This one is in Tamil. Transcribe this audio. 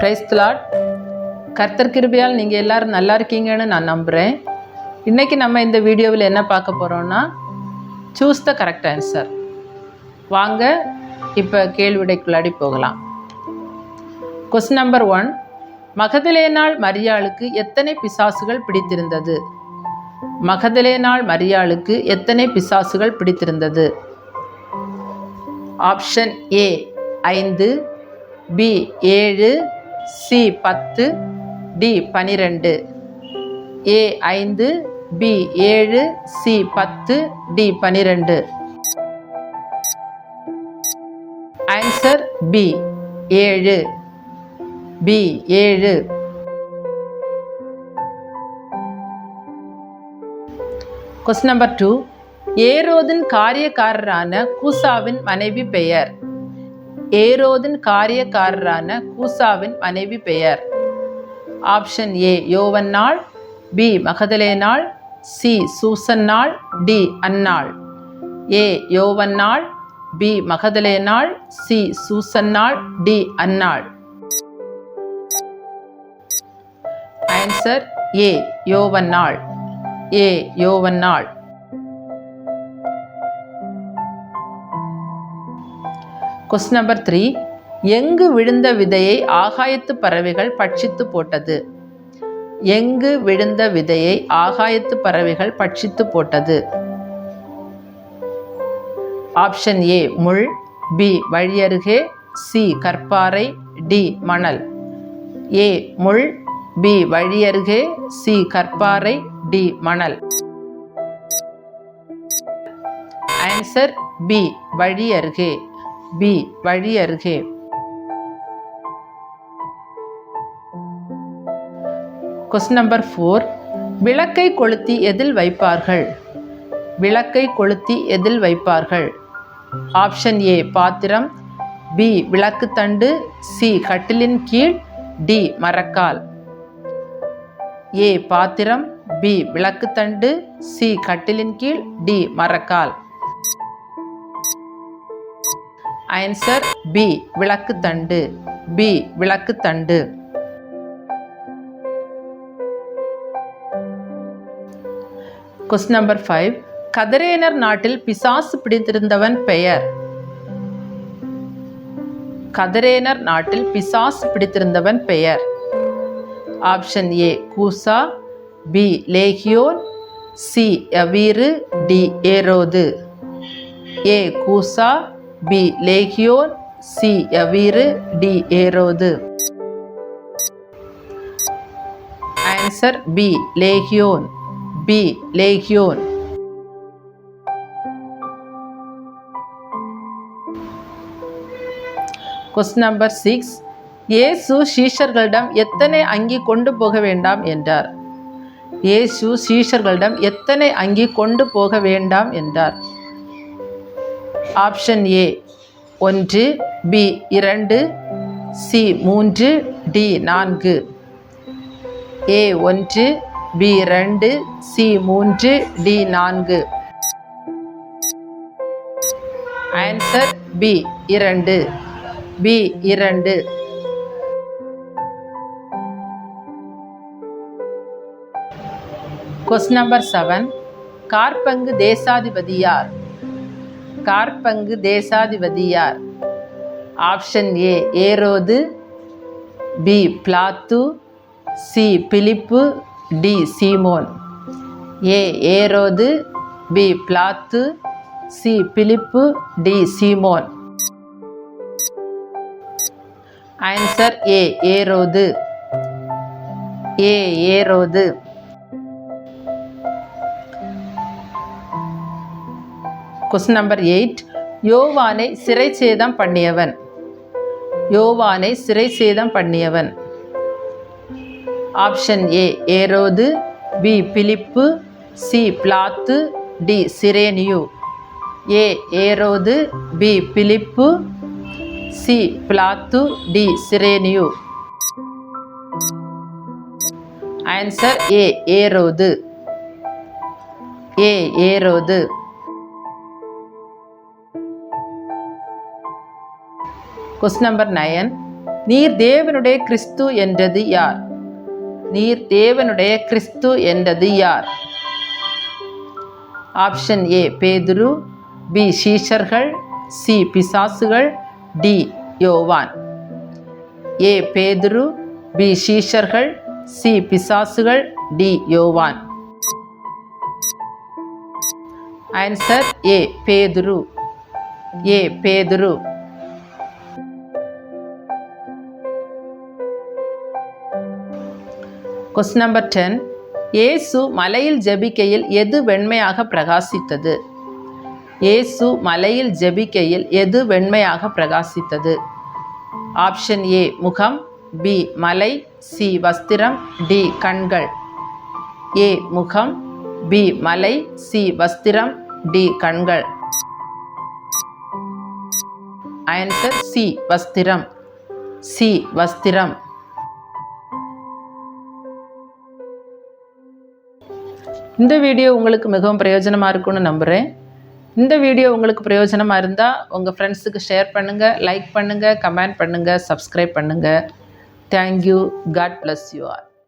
பிரைஸ்தலாட் கர்த்தர் கிருபையால் நீங்கள் எல்லாரும் நல்லா இருக்கீங்கன்னு நான் நம்புகிறேன் இன்றைக்கி நம்ம இந்த வீடியோவில் என்ன பார்க்க போகிறோம்னா சூஸ் த கரெக்ட் ஆன்சர் வாங்க இப்போ கேள்விடைக்குள்ளாடி போகலாம். கொஸ்டின் நம்பர் ஒன் மகதிலேனால் மரியாளுக்கு எத்தனை பிசாசுகள் பிடித்திருந்தது? மகதிலேனால் மரியாளுக்கு எத்தனை பிசாசுகள் பிடித்திருந்தது? ஆப்ஷன் ஏ ஐந்து பி ஏழு சி பத்து டி பனிரெண்டு ஏ ஐந்து பி ஏழு சி பத்து டி பனிரெண்டு. ஆன்சர் பி ஏழு பி ஏழு. கொஸ்டின் நம்பர் டூ ஏரோதின் காரியக்காரரான கூசாவின் மனைவி பெயர். ஏரோதின் காரியக்காரரான கூசாவின் மனைவி பெயர். ஆப்ஷன் ஏ யோவன்னாள் பி மகதலேனாள் சி சூசன்னாள் டி அன்னாள் ஏ யோவன்னாள் பி மகதலேனாள் சி சூசன்னாள் டி அன்னாள் ஆன்சர் ஏ யோவன்னாள் ஏ யோவன்னாள் கொஸ்டின் நம்பர் த்ரீ எங்கு விழுந்த விதையை ஆகாயத்து பறவைகள் பட்சித்து போட்டது? எங்கு விழுந்த விதையை ஆகாயத்து பறவைகள் பட்சித்து போட்டது? ஆப்ஷன் ஏ முள். பி வழியருகே. சி கற்பாறை. டி மணல். ஏ முள். பி வழியருகே. சி கற்பாறை. டி மணல். ஆன்சர் பி வழி அருகே பி வழி அருகே. கொஸ்டின் நம்பர் ஃபோர் விளக்கை கொளுத்தி எதில் வைப்பார்கள்? விளக்கை கொளுத்தி எதில் வைப்பார்கள்? ஆப்ஷன் ஏ பாத்திரம். பி விளக்குத்தண்டு சி கட்டிலின் கீழ். டி மரக்கால். ஏ பாத்திரம். பி விளக்குத்தண்டு சி கட்டிலின் கீழ். டி மரக்கால். ஆன்சர் பி விளக்கு தண்டு. பி விளக்கு தண்டு. கொஸ்டின் நம்பர் ஃபைவ் கதரேனர் நாட்டில் பிசாசு பிடித்திருந்தவன் பெயர்? கதரேனர் நாட்டில் பிசாசு பிடித்திருந்தவன் பெயர்? Option A கூசா. B லேகியோன். C அவீரு. D Herod. A கூசா. B. லேகியோன் C. யவீரு டி. ஏரோது. Answer B லேகியோன். B லேகியோன். Question number six இயேசு சீஷர்களிடம் எத்தனை அங்கி கொண்டு போக வேண்டாம் என்றார். இயேசு சீஷர்களிடம் எத்தனை அங்கி கொண்டு போக வேண்டாம் என்றார். ஆப்ஷன் ஏ ஒன்று பி இரண்டு சி மூன்று டி நான்கு. ஏ ஒன்று பி ரெண்டு சி மூன்று டி நான்கு. ஆன்சர் பி இரண்டு. பி இரண்டு. கொஸ்டின் நம்பர் செவன் கார்பங்கு தேசாதிபதி யார்? கார்பங்கு தேசாதிபதியார். Option A Herod. B Pilate. C Philip. D Simon. A Herod. B Pilate. C Philip. D Simon. Answer A Herod. A Herod. Question number eight யோவானை சிறை சேதம் பண்ணியவன். யோவானை சிறை சேதம் பண்ணியவன். Option A Herod. B Philip. C Pilate. D சிரேனியு. A Herod. B Philip. C Pilate. D சிரேனியு. Answer A Herod. A Herod. Question number nine நீர் தேவனுடைய கிறிஸ்து என்றது யார்? நீர் தேவனுடைய கிறிஸ்து என்றது யார்? Option A Pethuru. பி சீஷர்கள். சி பிசாசுகள். D Yovan. A Pethuru. B சீஷர்கள். சி பிசாசுகள். D Yovan. Answer A Pethuru. A பேதுரு. கொஸ்டின் நம்பர் டென் இயேசு மலையில் ஜெபிக்கையில் எது வெண்மையாக பிரகாசித்தது? இயேசு மலையில் ஜெபிக்கையில் எது வெண்மையாக பிரகாசித்தது? ஆப்ஷன் ஏ முகம். பி மலை. சி வஸ்திரம். டி கண்கள். ஏ முகம். பி மலை. சி வஸ்திரம். டி கண்கள். ஆன்சர் சி வஸ்திரம். சி வஸ்திரம். இந்த வீடியோ உங்களுக்கு மிகவும் பிரயோஜனமாக இருக்கும்னு நம்புகிறேன் இந்த வீடியோ உங்களுக்கு பிரயோஜனமாக இருந்தால் உங்கள் ஃப்ரெண்ட்ஸுக்கு ஷேர் பண்ணுங்கள் லைக் பண்ணுங்கள் கமெண்ட் பண்ணுங்கள் சப்ஸ்கிரைப் பண்ணுங்கள் thank you God bless you R